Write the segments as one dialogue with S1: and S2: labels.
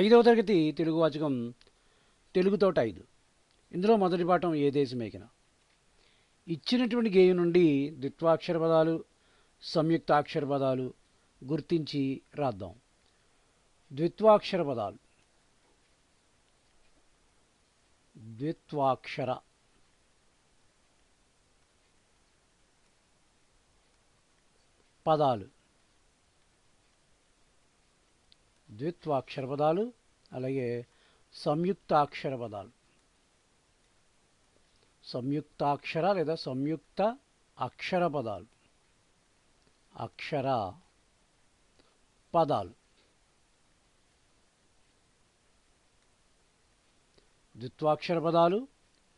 S1: ఐదవ తరగతి తెలుగు వాచకం తెలుగుతోట ఐదు. ఇందులో మొదటి పాఠం ఏ దేశమేకిన. ఇచ్చినటువంటి గేయం నుండి ద్విత్వాక్షర పదాలు సంయుక్తాక్షర పదాలు గుర్తించి రాద్దాం. ద్విత్వాక్షర పదాలు ద్విత్వాక్షర. పదాలు. ద్విత్వాక్షర పదాలు అలాగే సంయుక్తాక్షర పదాలు సంయుక్తాక్షర లేదా సంయుక్త అక్షర పదాలు అక్షర పదాలు. ద్విత్వాక్షర పదాలు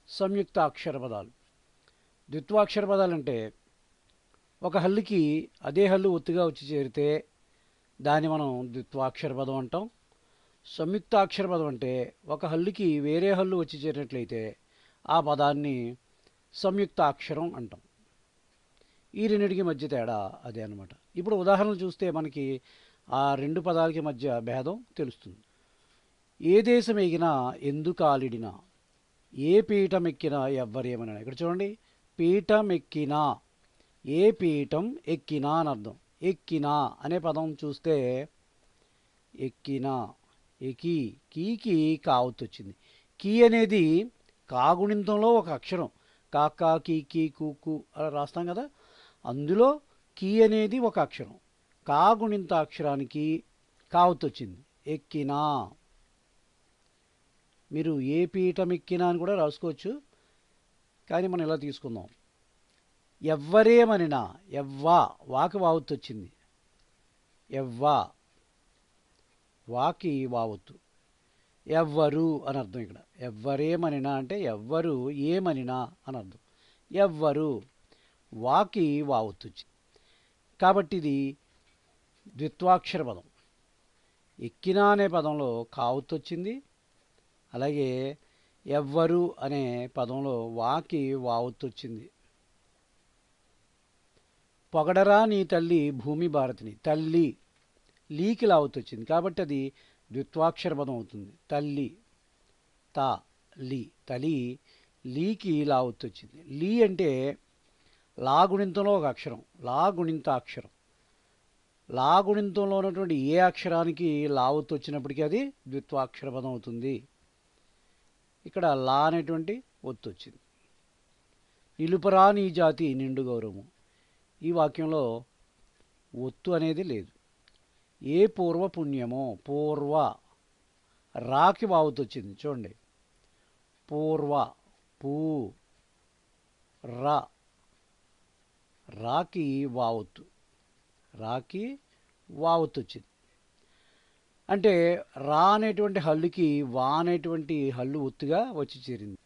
S1: సంయుక్త అక్షర పదాలు ద్విత్వాక్షర పదాలు అంటే ఒక హల్లుకి అదే హల్లు ఒత్తుగా వచ్చి చేరితే దాన్ని మనం ద్విత్వాక్షర పదం అంటాం. సంయుక్తాక్షర పదం అంటే ఒక హల్లుకి వేరే హల్లు వచ్చి చేరినట్లయితే ఆ పదాన్ని సంయుక్తాక్షరం అంటాం. ఈ రెండింటికి మధ్య తేడా అదే అనమాట ఇప్పుడు ఉదాహరణలు చూస్తే మనకి ఆ రెండు పదాలకి మధ్య భేదం తెలుస్తుంది. ఏ దేశం ఎగినా ఎందుకాలిడినా ఏ పీఠం ఎక్కినా ఎవ్వరేమన్నా ఇక్కడ చూడండి పీఠం ఎక్కినా ఏ పీఠం ఎక్కినా అని అర్థం. ఎక్కినా అనే పదం చూస్తే ఎక్కినా ఎకి కీకి కావత్తు వచ్చింది కీ అనేది కాగుణింతంలో ఒక అక్షరం. కాకా కీ కీ కూకు అలా రాస్తాం కదా. అందులో కీ అనేది ఒక అక్షరం. కాగుణింత అక్షరానికి కావత్తు వచ్చింది ఎక్కినా. మీరు ఏ పీఠం ఎక్కినా అని కూడా రాసుకోవచ్చు. కానీ మనం ఇలా తీసుకుందాం. ఎవ్వరేమనినా ఎవ్వా వాకి వావత్తు వచ్చింది ఎవ్వా వాకి వావత్తు. ఎవ్వరు అని అర్థం ఇక్కడ. ఎవ్వరేమనినా అంటే ఎవ్వరు ఏమనినా అని అర్థం ఎవ్వరు వాకి వావత్తు కాబట్టి ఇది ద్విత్వాక్షర పదం. ఎక్కినా అనే పదంలో కావొత్తొచ్చింది. అలాగే ఎవ్వరు అనే పదంలో వాకి వావొత్తొచ్చింది. పొగడరా నీ తల్లి భూమి భారతిని. తల్లి లీకి లావత్తు కాబట్టి అది ద్విత్వాక్షర పదం అవుతుంది. తల్లి తా లీ. తలి లీకి లావత్తు లీ అంటే లాగుణింతంలో ఒక అక్షరం. లాగుణింత అక్షరం లాగుణింతంలో ఉన్నటువంటి ఏ అక్షరానికి లావత్తు వచ్చినప్పటికీ అది ద్విత్వాక్షర పదం అవుతుంది. ఇక్కడ లా అనేటువంటి ఒత్తు వచ్చింది నిలుపరా నీ జాతి నిండు గౌరవము. ఈ వాక్యంలో ఒత్తు అనేది లేదు. ఏ పూర్వ పుణ్యమో పూర్వ రాకి వావుతు వచ్చింది. చూడండి. పూర్వ పూ రా రాకి వావుతు. రాకి వావుతు వచ్చింది. అంటే రా అనేటువంటి హల్లుకి వా అనేటువంటి హల్లు ఒత్తుగా వచ్చి చేరింది.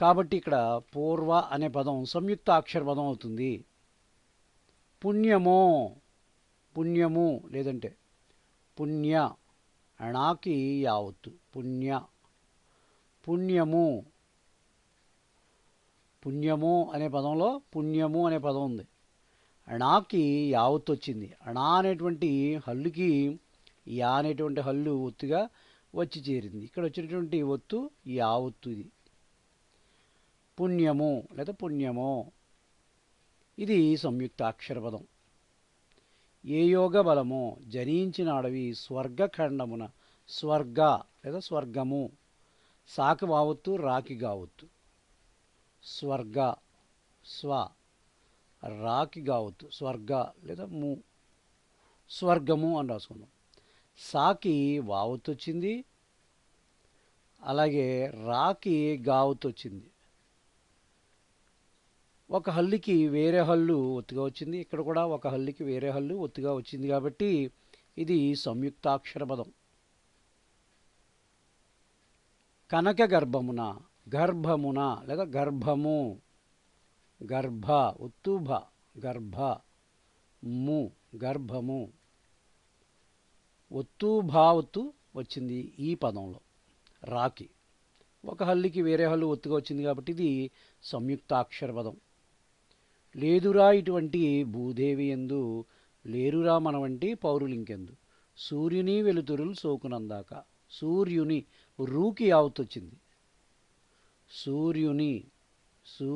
S1: కాబట్టి ఇక్కడ పూర్వ అనే పదం సంయుక్త అక్షర పదం అవుతుంది. పుణ్యమో పుణ్యము లేదంటే పుణ్య అణాకి యావత్తు పుణ్య పుణ్యము పుణ్యము అనే పదంలో పుణ్యము అనే పదం ఉంది. అణాకి యావత్తు వచ్చింది. అణా అనేటువంటి హల్లుకి యా అనేటువంటి హల్లు ఒత్తుగా వచ్చి చేరింది. ఇక్కడ వచ్చినటువంటి ఒత్తు యావత్తు ఇది. పుణ్యము లేదా పుణ్యమో ఇది సంయుక్త ఏ యోగ బలమో జనించిన అడవి స్వర్గఖండమున స్వర్గ లేదా స్వర్గము. సాకి కావచ్చు రాకి గావత్తు. స్వర్గ స్వ రాకి గావత్తు. స్వర్గ లేదా ము. స్వర్గము అని రాసుకుందాం. సాకి వావత్తు వచ్చింది అలాగే రాకి గావత్తు వచ్చింది ఒక హల్లుకి వేరే హల్లు ఒత్తుగా వచ్చింది. ఇక్కడ కూడా ఒక హల్లుకి వేరే హల్లు ఒత్తుగా వచ్చింది కాబట్టి ఇది సంయుక్తాక్షర పదం కనక గర్భమున గర్భమున లేదా గర్భము గర్భ ఉత్తుభ గర్భ ము గర్భము ఒత్తు భావత్తు వచ్చింది ఈ పదంలో రాకి. ఒక హల్లికి వేరే హల్లు ఒత్తుగా వచ్చింది కాబట్టి ఇది సంయుక్తాక్షర పదం లేదురా ఇటువంటి భూదేవి ఎందు లేరురా మన వంటి పౌరులింకెందు. సూర్యుని వెలుతురులు సోకునందాక సూర్యుని రూకి యావత్ వచ్చింది సూర్యుని సూ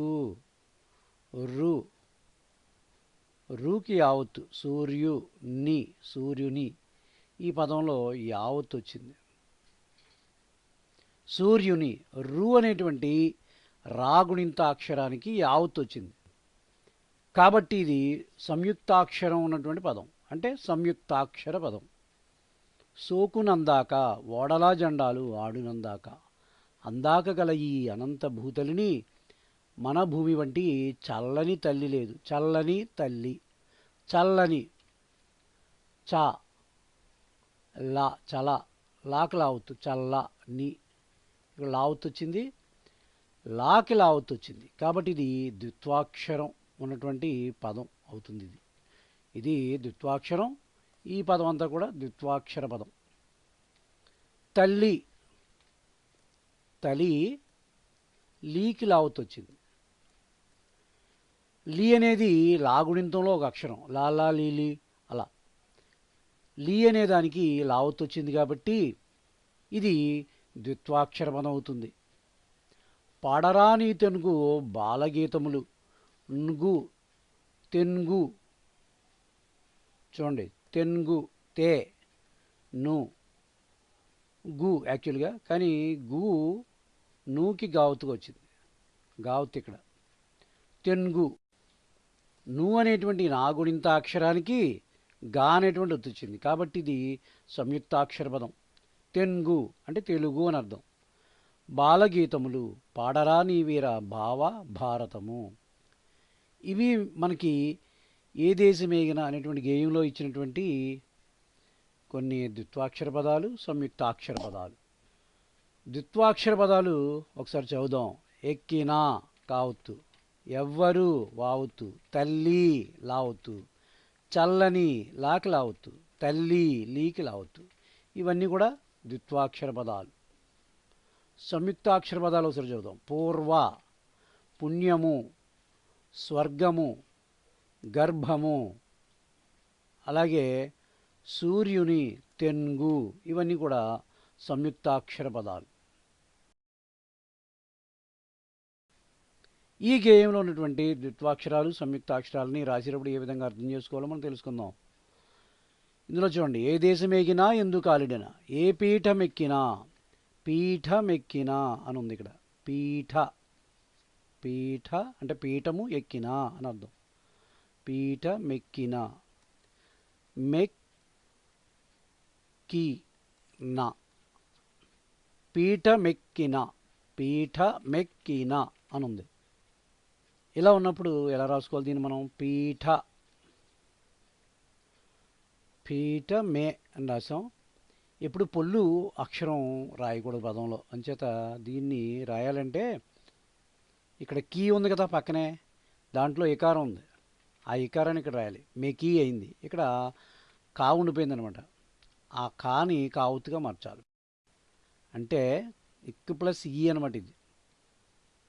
S1: రు రూకి యావత్తు సూర్యుని సూర్యుని ఈ పదంలో యావత్ వచ్చింది సూర్యుని రు అనేటువంటి రాగుణింత అక్షరానికి యావత్ వచ్చింది కాబట్టి ఇది సంయుక్తాక్షరం ఉన్నటువంటి పదం. అంటే సంయుక్తాక్షర పదం. సోకునందాక ఓడలా జెండాలు ఆడునందాక అందాక గల ఈ అనంత భూతలిని మన భూమి వంటి చల్లని తల్లి లేదు. చల్లని తల్లి. చల్లని. చా. లా. చల. లాకి లావత్తు చల్ల. ని. ఇక్కడ లావత్తు వచ్చింది లాకి లావత్తు వచ్చింది కాబట్టి ఇది ద్విత్వాక్షరం. ఉన్నటువంటి పదం అవుతుంది ఇది. ఇది ద్విత్వాక్షరం ఈ పదం అంతా కూడా ద్విత్వాక్షర పదం. తల్లి తలి లీకి లావుతూ వచ్చింది. లీ అనేది లాగుణింతంలో ఒక అక్షరం. లాలా లీలి అలా. లీ అనే దానికి లావుతూ వచ్చింది కాబట్టి ఇది ద్విత్వాక్షర పదం అవుతుంది. పాడరాని తెనుగు బాలగీతములు. న్గు తెన్గు. చూడండి తెన్గు తే ను గు యాక్చువల్గా. కానీ గు నూకి గావత్తుకు వచ్చింది. గావత్తు ఇక్కడ. తెన్గు ను అనేటువంటి నాగుణింత అక్షరానికి గా అనేటువంటి వచ్చింది. కాబట్టి ఇది సంయుక్తాక్షర పదం. తెన్గు అంటే తెలుగు అని అర్థం. బాలగీతములు పాడరా నీ వీర భావ భారతము. ఇవి మనకి ఏ దేశమేగిన అనేటువంటి గేయంలో ఇచ్చినటువంటి కొన్ని ద్విత్వాక్షర పదాలు సంయుక్తాక్షర పదాలు. ద్విత్వాక్షర పదాలు ఒకసారి చదువుదాం. ఎక్కినా కావత్తు ఎవ్వరు వావుతు తల్లి లావత్తు చల్లని లాకి లావత్తు తల్లి లీకి లావుతు ఇవన్నీ కూడా ద్విత్వాక్షర పదాలు. సంయుక్తాక్షర పదాలు ఒకసారి చదువుదాం. పూర్వ పుణ్యము స్వర్గము గర్భము అలాగే సూర్యుని తెన్గు ఇవన్నీ కూడా సంయుక్తాక్షర పదాలు. ఈ గేయంలో ఉన్నటువంటి ద్విత్వాక్షరాలు సంయుక్తాక్షరాలని రాసేటప్పుడు ఏ విధంగా అర్థం చేసుకోవాలో మనం తెలుసుకుందాం. ఇందులో చూడండి ఏ దేశం ఎగినా ఎందుకు ఆలిడినా ఏ పీఠం ఎక్కినా పీఠం ఎక్కినా అని ఉంది ఇక్కడ పీఠ. పీఠ అంటే పీఠము ఎక్కినా అని అర్థం. పీఠ మెక్కిన. మెక్కి నా పీఠ మెక్కిన. పీఠ మెక్కిన అని ఉంది ఇలా ఉన్నప్పుడు ఎలా రాసుకోవాలి దీన్ని మనం? పీఠ. పీఠ మే అని రాసాం. ఇప్పుడు పొల్లు అక్షరం రాయకూడదు పదంలో. అంచేత దీన్ని రాయాలంటే ఇక్కడ కీ ఉంది కదా పక్కనే. దాంట్లో ఇకారం ఉంది. ఆ ఇకారాన్ని ఇక్కడ రాయాలి. మెకీ అయింది. ఇక్కడ కా ఉండిపోయింది అనమాట ఆ కాని కావుతుగా మార్చాలి. అంటే ఇక్ ప్లస్ ఈ అనమాట ఇది.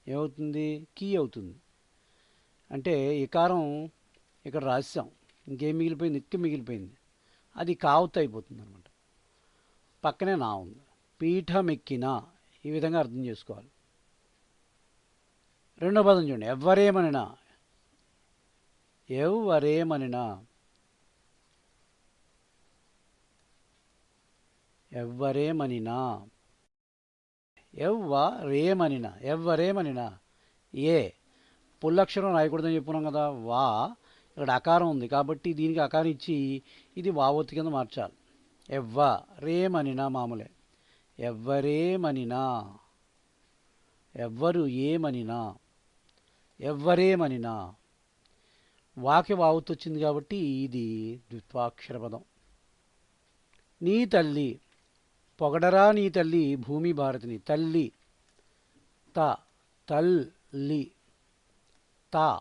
S1: ఏమవుతుంది? కీ అవుతుంది. అంటే ఇకారం ఇక్కడ రాసాం ఇంకేం మిగిలిపోయింది? ఇక్క మిగిలిపోయింది. అది కావుత అయిపోతుంది అనమాట పక్కనే నా ఉంది. పీఠం ఈ విధంగా అర్థం చేసుకోవాలి. రెండో పదం చూడండి. ఎవ్వరేమనినా? ఎవ్వరేమనినా? ఎవ్వరేమనినా? ఎవ్వ రేమనినా ఎవ్వరేమనినా? ఏ. పుల్లక్షరం రాయకూడదని చెప్పున్నాం కదా. వా. ఇక్కడ అకారం ఉంది కాబట్టి దీనికి అకారం ఇచ్చి ఇది వావొత్తు కింద మార్చాలి. ఎవ్వ రేమనినా మామూలే. ఎవ్వరేమనినా? ఎవ్వరు ఏమనినా? ఎవ్వరేమనినా వాకి వావుతొచ్చింది కాబట్టి ఇది ద్విత్వాక్షర పదం నీ తల్లి పొగడరా నీ తల్లి భూమి భారతిని. తల్లి త తల్లి తా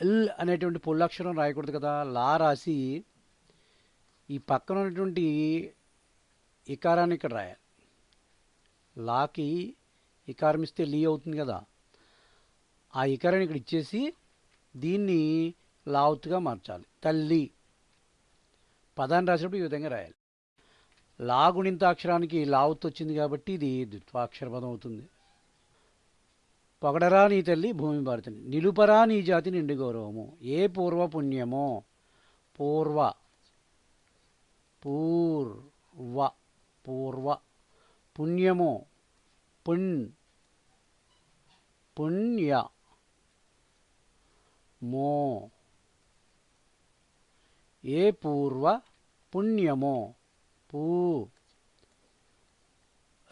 S1: ఎల్ అనేటువంటి పొల్లక్షరం రాయకూడదు కదా. లా రాసి ఈ పక్కన ఉన్నటువంటి ఇకారాన్ని ఇక్కడ రాయాలి. లాకి ఇకారం ఇస్తే లీ అవుతుంది కదా. ఆ ఇకరాన్ని ఇక్కడ ఇచ్చేసి దీన్ని లావుత్గా మార్చాలి. తల్లి. పదాన్ని రాసినప్పుడు ఈ విధంగా రాయాలి. లాగుణింతాక్షరానికి లావుత్ వచ్చింది కాబట్టి ఇది ద్విత్వాక్షర పదం అవుతుంది. పొగడరా నీ తల్లి భూమి భారతిని. నిలుపరా నీ జాతి నిండు గౌరవము. ఏ పూర్వ పుణ్యమో? పూర్వ. పూర్వ. పూర్వ. పుణ్యమో. పుణ్. పుణ్య. మో. ఏ పూర్వ పుణ్యమో? పూ.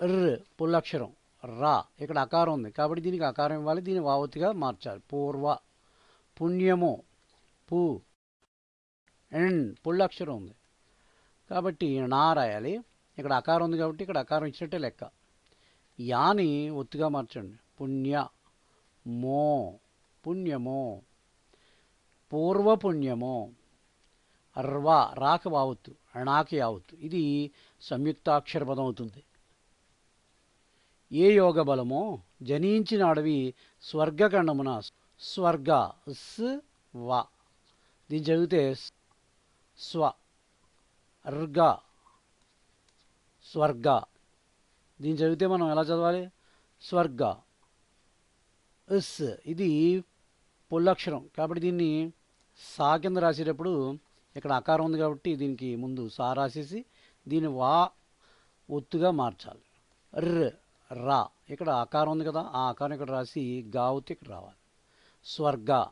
S1: ర్. పుల్లక్షరం రా. ఇక్కడ అకారం ఉంది. కాబట్టి దీనికి అకారం ఇవ్వాలి. దీన్ని వావతిగా మార్చాలి. పూర్వ పుణ్యమో. పూ. ఎన్. పుల్లక్షరం ఉంది. కాబట్టి నా రాయాలి. ఇక్కడ అకారం ఉంది కాబట్టి ఇక్కడ అకారం ఇచ్చినట్టే లెక్క. యాని ఒత్తుగా మార్చండి. పుణ్య మో. పుణ్యమో. పూర్వపుణ్యమో. అర్వ రాక వావత్తు అణాకి యావత్తు ఇది సంయుక్తాక్షర పదం అవుతుంది ఏ యోగ బలమో జనించిన అడవి స్వర్గఖండమున స్వర్గ స్ వా. దీని చదివితే స్వ అర్గ స్వర్గ. దీన్ని చదివితే మనం ఎలా చదవాలి? స్వర్గ. ఇస్ ఇది పుల్లక్షరం. కాబట్టి దీన్ని సా కింద రాసేటప్పుడు ఇక్కడ అకారం ఉంది కాబట్టి దీనికి ముందు సా రాసేసి దీన్ని వా ఒత్తుగా మార్చాలి. ర్ రా. ఇక్కడ ఆకారం ఉంది కదా ఆ ఆకారం ఇక్కడ రాసి గావుత్ ఇక్కడ రావాలి. స్వర్గ.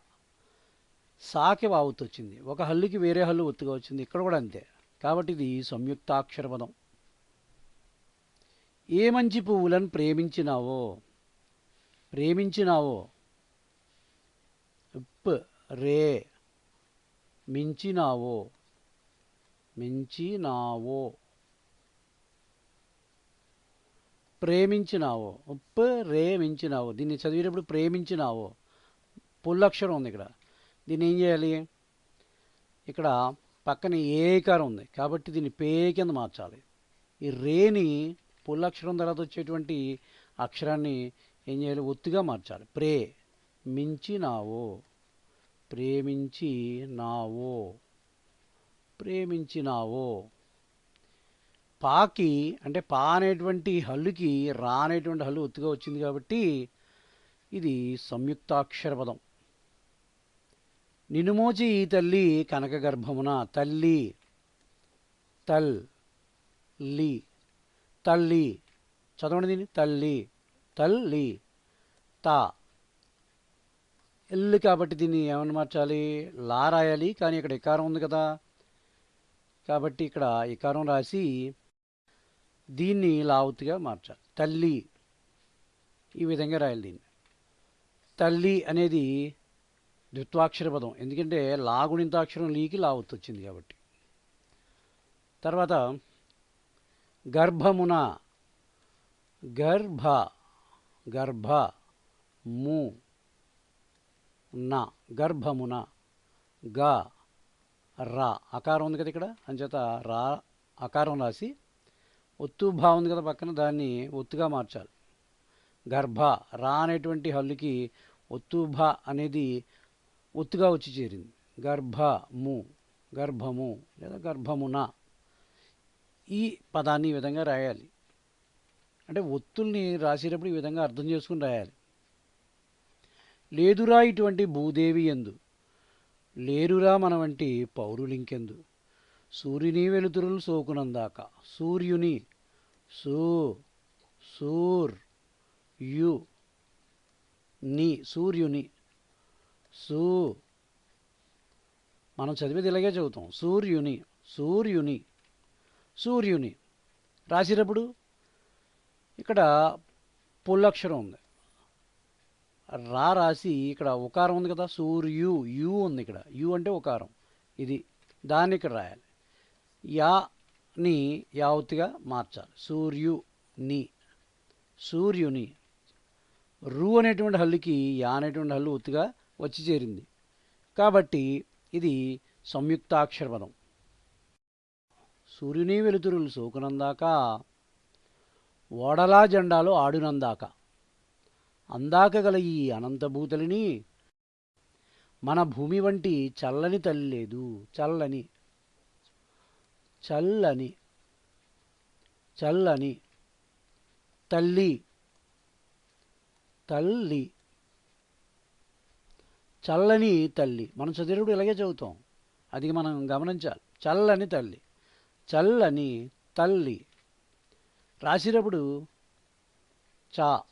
S1: సాకి వావుత్ వచ్చింది. ఒక హల్లుకి వేరే హల్లు ఒత్తుగా వచ్చింది. ఇక్కడ కూడా అంతే. కాబట్టి ఇది సంయుక్తాక్షర పదం ఏ మంచి పువ్వులను ప్రేమించినావో ప్రేమించినావో ఉప్ రే మించినావో మించినావో ప్రేమించినావో ఉప్ రే మించినావో దీన్ని చదివేటప్పుడు ప్రేమించినావో పుల్లక్షరం ఉంది ఇక్కడ. దీన్ని ఏం చేయాలి? ఇక్కడ పక్కన ఏకారం ఉంది కాబట్టి దీన్ని పే కింద మార్చాలి. ఈ రేని పుల్లక్షరం తర్వాత వచ్చేటువంటి అక్షరాన్ని ఏం చేయాలి? ఒత్తుగా మార్చాలి. ప్రే మించినావో. ప్రేమించి నావో. ప్రేమించినావో పాకి అంటే పా అనేటువంటి హల్లుకి రా అనేటువంటి హల్లు ఒత్తుగా వచ్చింది కాబట్టి ఇది సంయుక్తాక్షర పదం నినుమోచి ఈ తల్లి కనక గర్భమున తల్లి తల్ లి తల్లి. చదవండి దీన్ని తల్లి తల్లి తా. ఎల్లు కాబట్టి దీన్ని ఏమని మార్చాలి? లా రాయాలి కానీ ఇక్కడ ఇకారం ఉంది కదా. కాబట్టి ఇక్కడ ఇకారం రాసి దీన్ని లావుతుగా మార్చాలి. తల్లి. ఈ విధంగా రాయాలి దీన్ని. తల్లి అనేది ద్విత్వాక్షర పదం. ఎందుకంటే లాగుణింతాక్షరం లీకి లావుతు వచ్చింది కాబట్టి. తర్వాత గర్భమున. గర్భ. గర్భ. ము. నా గర్భమున గా రా అకారం ఉంది కదా ఇక్కడ? అంచేత రా అకారం రాసి ఒత్తు భా ఉంది కదా పక్కన దాన్ని ఒత్తుగా మార్చాలి. గర్భ రా అనేటువంటి హల్లుకి ఒత్తు భా అనేది ఒత్తుగా వచ్చి చేరింది. గర్భము గర్భము లేదా గర్భమున ఈ పదాన్ని ఈ విధంగా రాయాలి. అంటే ఒత్తుల్ని రాసేటప్పుడు ఈ విధంగా అర్థం చేసుకుని రాయాలి. లేదురా ఇటువంటి భూదేవి ఎందు. లేరురా మన వంటి పౌరులింకెందు. సూర్యుని వెలుతురులు సోకునందాక. సూర్యుని. సూ. సూర్. యు. ని. సూర్యుని. సూ. మనం చదివేది ఇలాగే చదువుతాం. సూర్యుని. సూర్యుని. సూర్యుని. రాసేటప్పుడు ఇక్కడ పుల్లక్షరం ఉంది. రా రాసి ఇక్కడ ఉకారం ఉంది కదా సూర్యు యు ఉంది ఇక్కడ. యు అంటే ఉకారం. ఇది దాన్ని ఇక్కడ రాయాలి. యాని యావత్తిగా మార్చాలి. సూర్యు ని. సూర్యుని. రు అనేటువంటి హల్లుకి యా అనేటువంటి హల్లు ఒత్తుగా వచ్చి చేరింది. కాబట్టి ఇది సంయుక్తాక్షర పదం సూర్యుని వెలుతురులు సోకునందాక ఓడలా జెండాలు ఆడునందాక. అందాక గల ఈ అనంతభూతలిని మన భూమి వంటి చల్లని తల్లి లేదు. చల్లని. చల్లని. చల్లని. తల్లి. తల్లి. చల్లని తల్లి. మనం చదివేటప్పుడు ఇలాగే చదువుతాం. అది మనం గమనించాలి. చల్లని తల్లి. చల్లని తల్లి. రాసేటప్పుడు చా.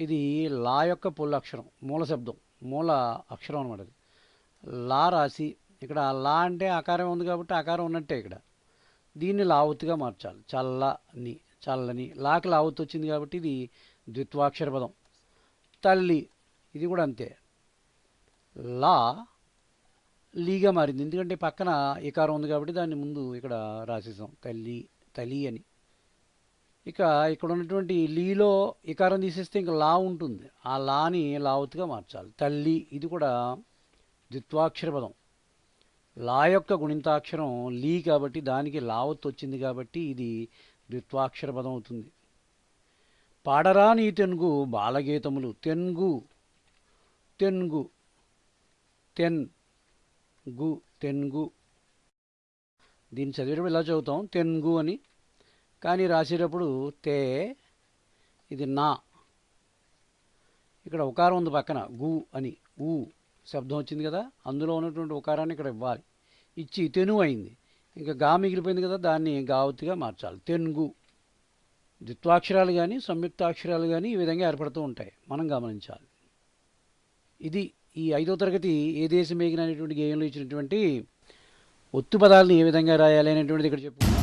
S1: ఇది లా యొక్క పుల్ అక్షరం మూల శబ్దం మూల అక్షరం అనమాట అది. లా రాసి ఇక్కడ లా అంటే ఆకారం ఉంది కాబట్టి ఆకారం ఉన్నట్టే ఇక్కడ. దీన్ని లావుత్తుగా మార్చాలి. చల్లని చల్లని. లాకి లావుత్ వచ్చింది కాబట్టి ఇది ద్విత్వాక్షర పదం. తల్లి ఇది కూడా అంతే. లా లీగా మారింది. ఎందుకంటే పక్కన ఇకారం ఉంది కాబట్టి దాన్ని ముందు ఇక్కడ రాసేసాం. తల్లి తల్లి అని. ఇక ఇక్కడ ఉన్నటువంటి లీలో ఇకారం తీసేస్తే ఇంకా లా ఉంటుంది. ఆ లాని లావుత్తుగా మార్చాలి. తల్లి ఇది కూడా ద్విత్వాక్షర పదం లా యొక్క గుణింతాక్షరం లీ కాబట్టి దానికి లావత్ వచ్చింది కాబట్టి ఇది ద్విత్వాక్షర పదం అవుతుంది. పాడరా నీ తెనుగు బాలగీతములు. తెన్గు తెన్గు తెన్ గు తెన్గు. దీన్ని చదివేటప్పుడు ఇలా చదువుతాం? తెన్గు అని కానీ రాసేటప్పుడు తే ఇది నా. ఇక్కడ ఉకారం ఉంది పక్కన గు అని. ఊ శబ్దం వచ్చింది కదా అందులో ఉన్నటువంటి ఉకారాన్ని ఇక్కడ ఇవ్వాలి. ఇచ్చి తెను అయింది. ఇంకా గా మిగిలిపోయింది కదా దాన్ని గావతిగా మార్చాలి. తెనుగు. ద్విత్వాక్షరాలు కానీ సంయుక్తాక్షరాలు కానీ ఈ విధంగా ఏర్పడుతూ ఉంటాయి. మనం గమనించాలి. ఇది ఈ ఐదో తరగతి ఏ దేశం మేగిన అనేటువంటి గేయంలో ఇచ్చినటువంటి ఒత్తు పదాలను ఏ విధంగా రాయాలి అనేటువంటిది ఇక్కడ చెప్పు